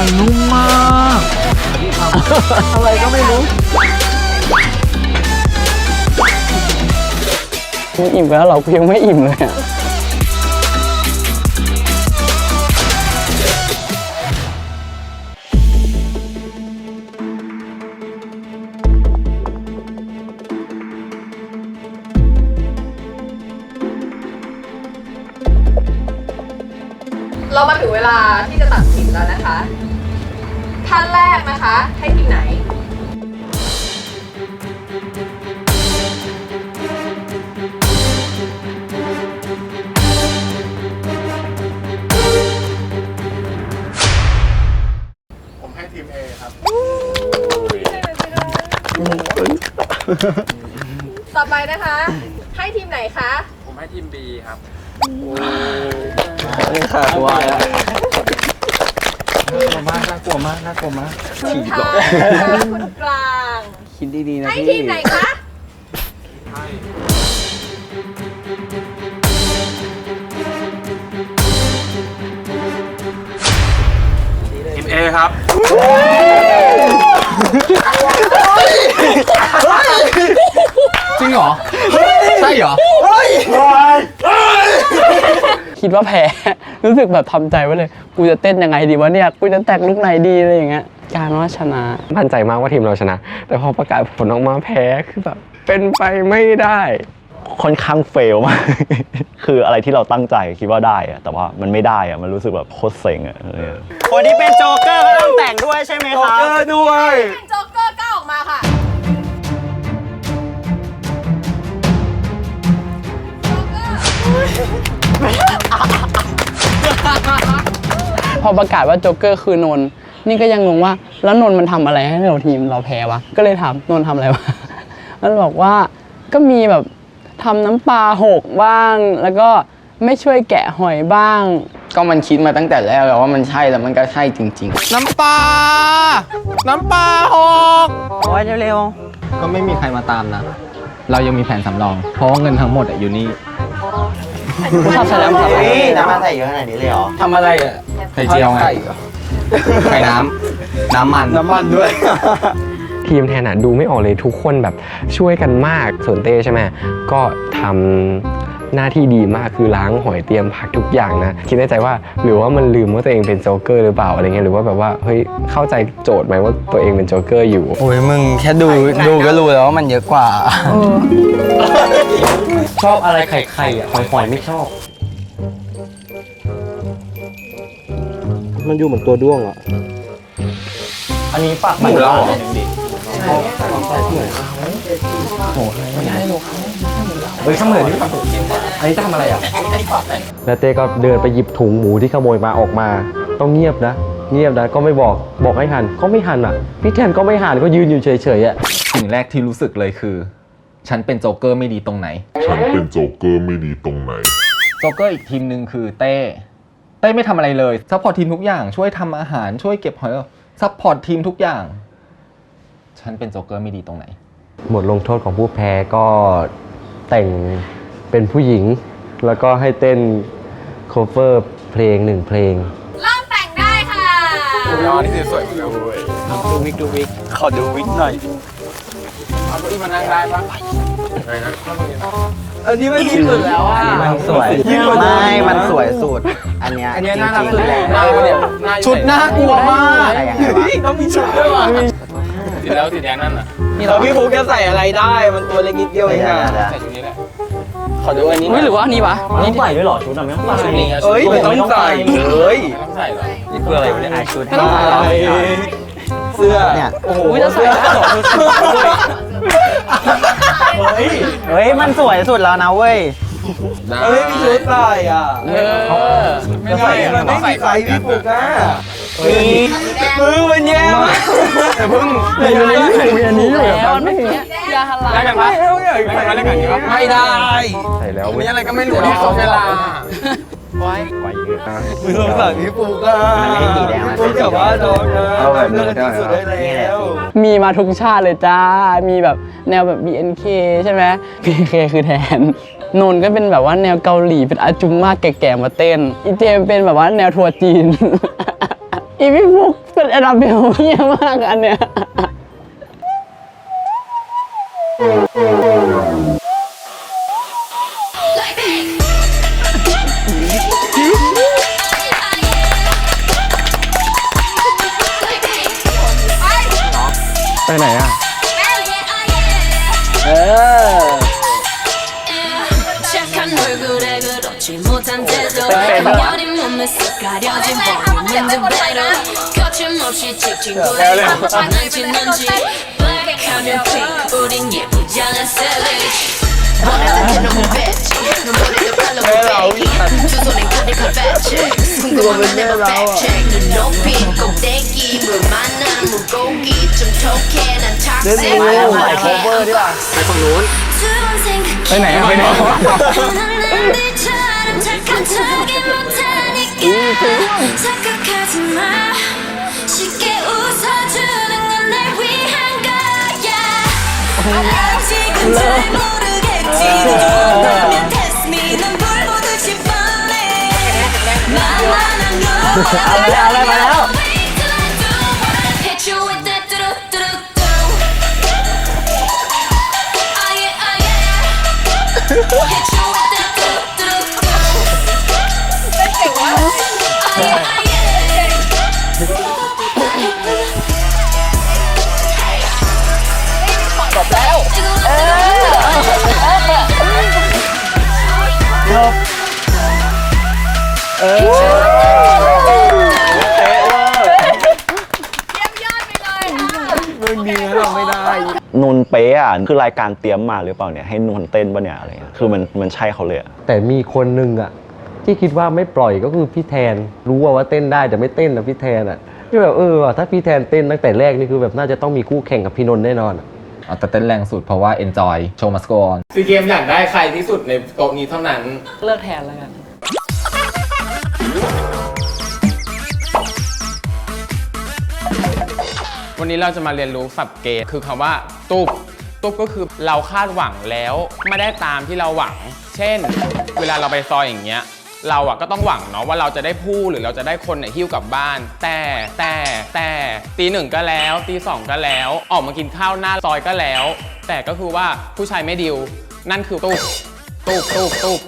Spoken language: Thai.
ร่นุ่มมาก อะไรก็ไม่รู้มึงอิ่มไปแล้วเหรอกูยังไม่อิ่มเลยอะเรามาถึงเวลาที่จะตัดสินแล้วนะคะ ท่านแรกนะคะ ให้ทีมไหน ผมให้ทีม A ครับ ต่อไปนะคะ ให้ทีมไหนคะ ผมให้ทีม B ครับ ขาดวายแล้ว มากน่ากลัวมากน่ากลัวมากคุณทายนะคะคุณกลาง คิดดีๆนะให้พี่ทีมไหนคะ ทีม A ครับ จริงเหรอใช่เหรอคิดว่าแพ้ รู้สึกแบบทำใจไว้เลย กูจะเต้นยังไงดีวะเนี่ย กูจะแต่งลุกไหนดีอะไรอย่างเงี้ย การว่าชนะมั่นใจมากว่าทีมเราชนะ แต่พอประกาศผลออกมาแพ้คือแบบเป็นไปไม่ได้ค่อนข้างเฟลมาก คืออะไรที่เราตั้งใจคิดว่าได้อะแต่ว่ามันไม่ได้อะมันรู้สึกแบบโคตรเซ็งอะเออคนที่เป็นโจ๊กเกอร์ก็ต้องแต่งด้วยใช่ไหมครับด้วยเป็นโจ๊กเกอร์ก้าวออกมาค่ะ พอประกาศว่าโจ๊กเกอร์คือนนท์นี่ก็ยังงงว่าแล้วนนท์มันทำอะไรให้เราทีมเราแพ้วะ ก็เลยถามนนท์ทำอะไรวะ มันบอกว่าก็มีแบบทำน้ำปลาหกบ้าง แล้วก็ไม่ช่วยแกะหอยบ้าง ก็มันคิดมาตั้งแต่แรกแล้วว่ามันใช่แล้วมันก็ใช่จริง ๆ น้ำปลา น้ำปลาหกโอ้ยเร็วก็ไม่มีใครมาตามนะ เรายังมีแผนสำรอง เพราะว่าเงินทั้งหมดอะอยู่นี่ชอบใช้น้ำปลาๆนี่น้ำมันใส่เยอะขนาดนี้เลยเหรอทำอะไรอะ ไข่เจียวไงไข่น้ำ น้ำมัน น้ำมันด้วย ทีมแทนอะดูไม่ออกเลยทุกคนแบบช่วยกันมากส่วนเต้ใช่ไหมก็ทำหน้าที่ดีมากคือล้างหอยเตรียมผักทุกอย่างนะ คิดในใจว่าหรือว่ามันลืมว่าตัวเองเป็นโจ๊กเกอร์หรือเปล่าอะไรเงี้ยหรือว่าแบบว่าเฮ้ยเข้าใจโจทย์ไหมว่าตัวเองเป็นโจ๊กเกอร์อยู่ โอ้ยมึงแค่ดูดูก็รู้แล้วว่ามันเยอะกว่า ชอบอะไรไข่ไข่อะหอยหอยไม่ชอบ มันอยู่เหมือนตัวด้วงอะอันนี้ปากหมูเราเหรอ เฮ้ยข้าเหมือนนี่อันนี้จะทำอะไรอะ แล้วเต้ก็เดินไปหยิบถุงหมูที่ขโมยมาออกมา ต้องเงียบนะ เงียบนะ ก็ไม่บอก บอกให้หัน ก็ไม่หันอะ พี่แทนก็ไม่หัน ก็ยืนอยู่เฉยๆอะ สิ่งแรกที่รู้สึกเลยคือ ฉันเป็นโจ๊กเกอร์ไม่ดีตรงไหน ฉันเป็นโจ๊กเกอร์ไม่ดีตรงไหน โจ๊กเกอร์อีกทีมหนึ่งคือเต้ เต้ไม่ทำอะไรเลยซัพพอร์ตทีมทุกอย่าง ช่วยทำอาหารช่วยเก็บหอยซัพพอร์ตทีมทุกอย่าง ฉันเป็นโจ๊กเกอร์ไม่ดีตรงไหน บทลงโทษของผู้แพ้ก็แต่งเป็นผู้หญิง แล้วก็ให้เต้นโคเวอร์เพลงหนึ่งเพลงเริ่มแต่งได้ค่ะยอดนี่สวยๆหมดเลยเว้ยดูวิกดูวิกขอดูวิกหน่อย เอาเก้าอี้มานั่งได้ปะอะไรนะอันนี้มันที่สุดแล้วอะ มันสวยไม่ มันสวยสุด อันเนี้ยอันเนี้ยน่ารักสุดแล้วชุดน่ากลัวมากต้องมีชุดด้วยว่ะสีแล้วสีแดงนั่นน่ะเราพี่ฟูจะใส่อะไรได้ มันตัวเล็กนิดเดียวเองอะใส่ชุดนี้แหละขอดูอันนี้เฮ้ยหรือว่าอันนี้วะต้องใส่ด้วยหรอชุดอะไม่ต้องใส่เอ้ยไม่ต้องใส่เฮ้ยไม่ต้องใส่หรอนี่คืออะไรเนี่ยชุดไม่ต้องใส่หรเสื้อเนี่ยโอ้โหอุ๊ยจะใส่ได้หรอ เฮ้ย มันสวยสุดแล้วนะเว้ยเฮ้ยมีชุดใส่อะเออไม่ใส่มันไม่ใส่ใส่พี่ปุ๊กอะมือมันแย่มากแต่เพิ่งมีอันนี้อยู่มีอันนี้อยู่แล้วเมื่อกี้ยาฮาลาได้กันปะไม่ได้กันปะไม่ได้ใส่แล้วมีอะไรก็ไม่รู้ ที่เขาเวลามือสงสารพี่ปุ๊กอะพี่ปุ๊กกลับบ้านนอนนะเอาแบบนี้ได้สุดได้แล้วมีมาทุกชาติเลยจ้า มีแบบแนวแบบ BNK ใช่ไหม BNK คือแทน นนท์ก็เป็นแบบว่าแนวเกาหลี เป็นอาจุมมากแก่ๆมาเต้น อีเจมเป็นแบบว่าแนวทัวร์จีน อีพี่ฟุกเป็นอันดับเบลเยี่ยมากอันเนี้ย ไปไหนอ่ะ เออ 착한 얼굴에 그렇지 못한 태도 여린 몸에 쓱 가려진 볼륨은 그대로 거침없이 찍힌 거에 장난치는지 블랙하면 핑크 우린 예쁘장한 savage 원하던 그놈은 color with bad hair Choose on and good they can fact check Swing on my never fact check You know pin go denki มือมันนั่นมือโกกีจนโทแค่นั้นทักเซ็ตมาแล้วมาแค่ไปฝั่งนู้นไปไหนอะไปไหนเลิก เอามาแล้วเอามาแล้ว Wait till I do what I hit you with that do-do-do-do. Ah, yeah, ah, yeah. Hit you ค่ะเรื่องนี้เราไม่ได้นนเป๊ะอะคือรายการเตรียมมาหรือเปล่าเนี่ยให้นนเต้นปะเนี่ยอะไรเงี้ยคือมันมันใช่เขาเลยอะแต่มีคนหนึ่งอะ ที่คิดว่าไม่ปล่อยก็คือพี่แทน รู้ว่าว่าเต้นได้แต่ไม่เต้นนะพี่แทนอะก็แบบเออว่ะถ้าพี่แทนเต้นตั้งแต่แรกนี่คือแบบน่าจะต้องมีคู่แข่งกับพี่นนท์แน่นอนอะเอาแต่เต้นแรงสุดเพราะว่า enjoy show must go on ซีเกมอยากได้ใครที่สุดในโต๊ะนี้เท่านั้น เลือกแทนแล้วกัน วันนี้เราจะมาเรียนรู้สับเกตคือคำว่าตุบตุบก็คือเราคาดหวังแล้วไม่ได้ตามที่เราหวัง เช่น เวลาเราไปซอยอย่างเงี้ยเราอะก็ต้องหวังเนาะว่าเราจะได้ผู้หรือเราจะได้คนเนี่ยหิ้วกลับบ้าน แต่แต่แต่ตีหนึ่งก็แล้วตีสองก็แล้ว ออกมากินข้าวหน้าซอยก็แล้ว แต่ก็คือว่าผู้ชายไม่ดิว นั่นคือตุบตุบตุบตุบ